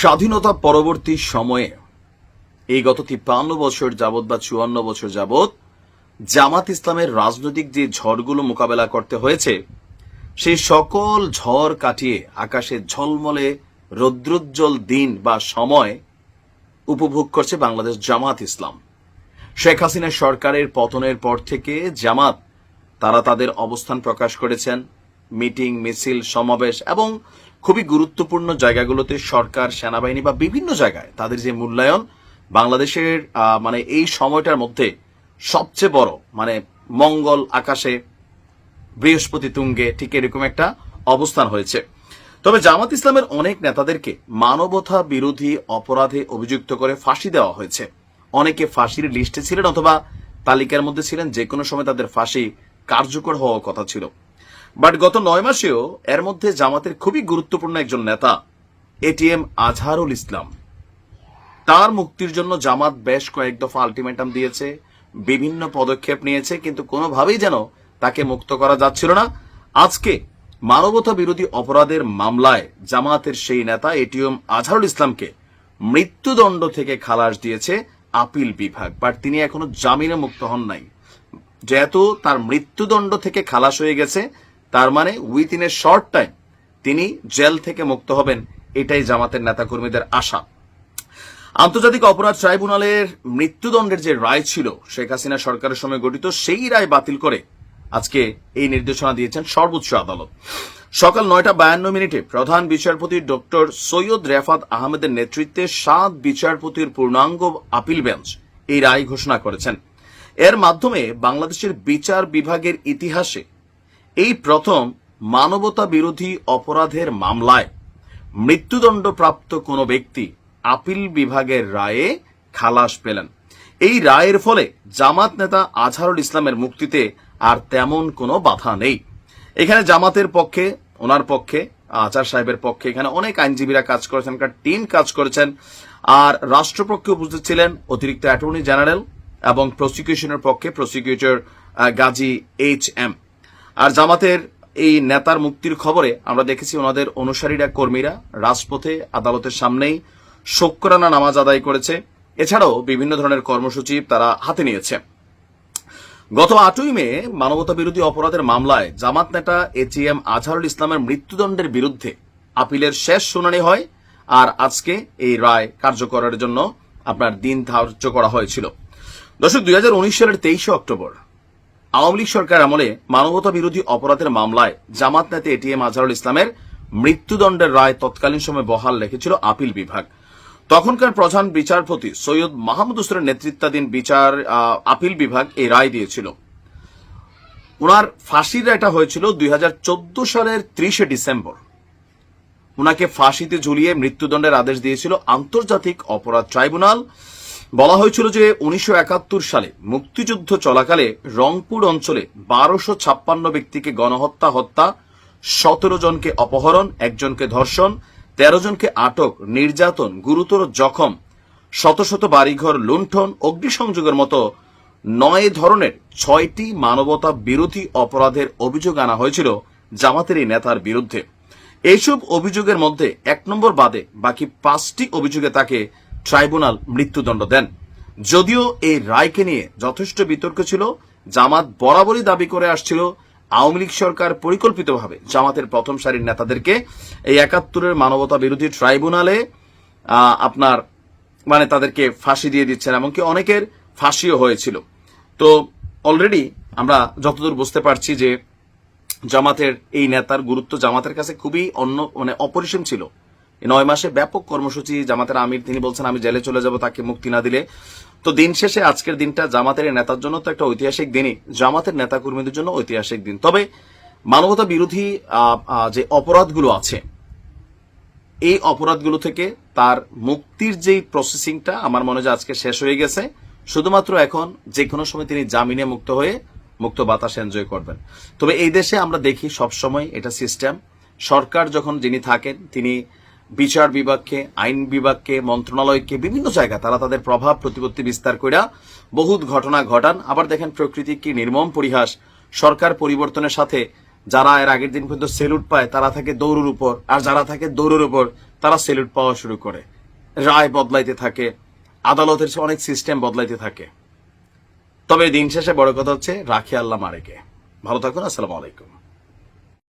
স্বাধীনতা পরবর্তী সময়ে, এই গত তিপ্পান্ন বছর যাবৎ বা চুয়ান্ন বছর যাবৎ, জামাত ইসলামের রাজনৈতিক যে ঝড়গুলো মোকাবেলা করতে হয়েছে, সেই সকল ঝড় কাটিয়ে আকাশে ঝলমলে রৌদ্রোজ্জ্বল দিন বা সময় উপভোগ করছে বাংলাদেশ জামাত ইসলাম। শেখ হাসিনা সরকারের পতনের পর থেকে জামাত, তারা তাদের অবস্থান প্রকাশ করেছেন, মিটিং, মিছিল, সমাবেশ এবং খুবই গুরুত্বপূর্ণ জায়গাগুলোতে সরকার, সেনাবাহিনী বা বিভিন্ন জায়গায় তাদের যে মূল্যায়ন, বাংলাদেশের মানে এই সময়টার মধ্যে সবচেয়ে বড় মানে মঙ্গল আকাশে বৃহস্পতি তুঙ্গে ঠিক এরকম একটা অবস্থান হয়েছে। তবে জামাত ইসলামের অনেক নেতাদেরকে মানবতা বিরোধী অপরাধে অভিযুক্ত করে ফাঁসি দেওয়া হয়েছে। অনেকে ফাঁসির লিস্টে ছিলেন অথবা তালিকার মধ্যে ছিলেন যে কোনো সময় তাদের ফাঁসি কার্যকর হওয়ার কথা ছিল। বাট গত নয় মাসেও এর মধ্যে জামাতের খুবই গুরুত্বপূর্ণ একজন নেতা এটিএম আজহারুল ইসলাম। তার মুক্তির জন্য জামাত বেশ কয়েক দফা আলটিমেটাম দিয়েছে, বিভিন্ন পদক্ষেপ নিয়েছে, কিন্তু কোনোভাবেই যেন তাকে মুক্ত করা যাচ্ছিল না। আজকে মানবতা বিরোধী অপরাধের মামলায় জামাতের সেই নেতা এটিএম আজহারুল ইসলামকে মৃত্যুদণ্ড থেকে খালাস দিয়েছে আপিল বিভাগ, বাট তিনি এখনও জামিনে মুক্ত হন নাই। যেহেতু তার মৃত্যুদণ্ড থেকে খালাস হয়ে গেছে তার মানে with in a short time তিনি জেল থেকে মুক্ত হবেন, এটাই জামাতের নেতাকর্মীদের আশা। আন্তর্জাতিক অপরাধ ট্রাইব্যুনালের মৃত্যুদণ্ডের যে রায় ছিল, শেখ হাসিনা সরকারের সময় গঠিত, সেই রায় বাতিল করে আজকে এই নির্দেশনা দিয়েছেন সর্বোচ্চ আদালত। সকাল নয়টা বায়ান্ন মিনিটে প্রধান বিচারপতি ডক্টর সৈয়দ রেফাত আহমেদের নেতৃত্বে সাত বিচারপতির পূর্ণাঙ্গ আপিল বেঞ্চ এই রায় ঘোষণা করেছেন। এর মাধ্যমে বাংলাদেশের বিচার বিভাগের ইতিহাসে এই প্রথম মানবতা বিরোধী অপরাধের মামলায় মৃত্যুদণ্ডপ্রাপ্ত কোনো ব্যক্তি আপিল বিভাগের রায়ে খালাস পেলেন। এই রায়ের ফলে জামাত নেতা আজহারুল ইসলামের মুক্তিতে আর তেমন কোনো বাধা নেই। এখানে জামাতের পক্ষে, ওনার পক্ষে, আচার সাহেবের পক্ষে এখানে অনেক আইনজীবীরা কাজ করেছেন একটা টিম কাজ করেছেন। আর রাষ্ট্রপক্ষে উপস্থিত ছিলেন অতিরিক্ত অ্যাটর্নি জেনারেল এবং প্রসিকিউশনের পক্ষে প্রসিকিউটর গাজী এইচ এম। আর জামাতের এই নেতার মুক্তির খবরে আমরা দেখেছি ওনাদের অনুসারীরা, কর্মীরা রাজপথে আদালতের সামনেই শোকরানা নামাজ আদায় করেছে। এছাড়াও বিভিন্ন ধরনের কর্মসূচি তারা হাতে নিয়েছে। গত আটই মে মানবতা বিরোধী অপরাধের মামলায় জামাত নেতা এটিএম আজহারুল ইসলামের মৃত্যুদণ্ডের বিরুদ্ধে আপিলের শেষ শুনানি হয় আর আজকে এই রায় কার্যকরের জন্য আপনার দিন ধার্য করা হয়েছিল। দর্শক, দুই সালের তেইশে অক্টোবর আওয়ামী লীগ সরকার আমলে মানবতা বিরোধী অপরাধের মামলায় জামাত নেতা এটিএম আজহারুল ইসলামের মৃত্যুদণ্ডের রায় তৎকালীন সময় বহাল রেখেছিল আপিল বিভাগ। তখনকার প্রধান বিচারপতি সৈয়দ মাহমুদ হোসেনের নেতৃত্বাধীন বিচার আপিল বিভাগ এই রায় দিয়েছিল। ওনার ফাঁসির রায়টা হয়েছিল দুই হাজার চোদ্দ সালের ত্রিশে ডিসেম্বর। ওনাকে ফাঁসিতে ঝুলিয়ে মৃত্যুদণ্ডের আদেশ দিয়েছিল আন্তর্জাতিক অপরাধ ট্রাইব্যুনাল। বলা হয়েছিল যে উনিশশো একাত্তর সালে মুক্তিযুদ্ধ চলাকালে রংপুর অঞ্চলে বারোশো ছাপ্পান্ন ব্যক্তিকে গণহত্যা, হত্যা, সতেরো জনকে অপহরণ, একজনকে ধর্ষণ, তেরো জনকে আটক, নির্যাতন, গুরুতর জখম, শত শত বাড়িঘর লুণ্ঠন, অগ্নিসংযোগের মতো নয় ধরনের ছয়টি মানবতা বিরোধী অপরাধের অভিযোগ আনা হয়েছিল জামাতের এই নেতার বিরুদ্ধে। এইসব অভিযোগের মধ্যে এক নম্বর বাদে বাকি পাঁচটি অভিযোগে তাকে ট্রাইব্যুনাল মৃত্যুদণ্ড দেন। যদিও এই রায়কে নিয়ে যথেষ্ট বিতর্ক ছিল, জামাত বরাবরই দাবি করে আসছিল, আওয়ামী লীগ সরকার পরিকল্পিতভাবে জামাতের প্রথম সারির নেতাদেরকে এই একাত্তরের মানবতা বিরোধী ট্রাইব্যুনালে আপনার মানে তাদেরকে ফাঁসি দিয়ে দিচ্ছেন, এমনকি অনেকের ফাঁসিও হয়েছিল। তো অলরেডি আমরা যতদূর বুঝতে পারছি যে জামাতের এই নেতার গুরুত্ব জামাতের কাছে খুবই অন্য মানে অপরিসীম ছিল। নয় মাসে ব্যাপক কর্মসূচি জামাতের আমির, তিনি বলছেন, আমি জেলে চলে যাব, তাকে মুক্তি না দিলে। তো দিন শেষে আজকের দিনটা জামাতের নেতার জন্য তো একটা ঐতিহাসিক দিনই, জামাতের নেতা কর্মীদের জন্য ঐতিহাসিক দিন। তবে মানবতা বিরোধী যে অপরাধগুলো আছে, এই অপরাধগুলো থেকে তার মুক্তির যেই প্রসেসিংটা আমার মনে হয় আজকে শেষ হয়ে গেছে। শুধুমাত্র এখন যে কোনো সময় তিনি জামিনে মুক্ত হয়ে মুক্ত বাতাস এনজয় করবেন। তবে এই দেশে আমরা দেখি সব সময় এটা সিস্টেম সরকার যখন যিনি থাকেন, তিনি বিচার বিভাগকে, আইন বিভাগকে, মন্ত্রণালয়কে, বিভিন্ন জায়গায় তারা তাদের প্রভাব প্রতিপত্তি বিস্তার কইরা বহুত ঘটনা ঘটান। আবার দেখেন প্রকৃতি কি নির্মম পরিহাস। সরকার পরিবর্তনের সাথে যারা এর আগের দিন পর্যন্ত সেলুট পায়, তারা থাকে দৌড়ের উপর। আর যারা থাকে দৌড়ের উপর, তারা সেলুট পাওয়া শুরু করে। রায় বদলাইতে থাকে। আদালতের অনেক সিস্টেম বদলাইতে থাকে। তবে দিন শেষে বড় কথা হচ্ছে, রাখি আল্লাহ মারেকে। ভালো থাকুন, আসসালামু আলাইকুম।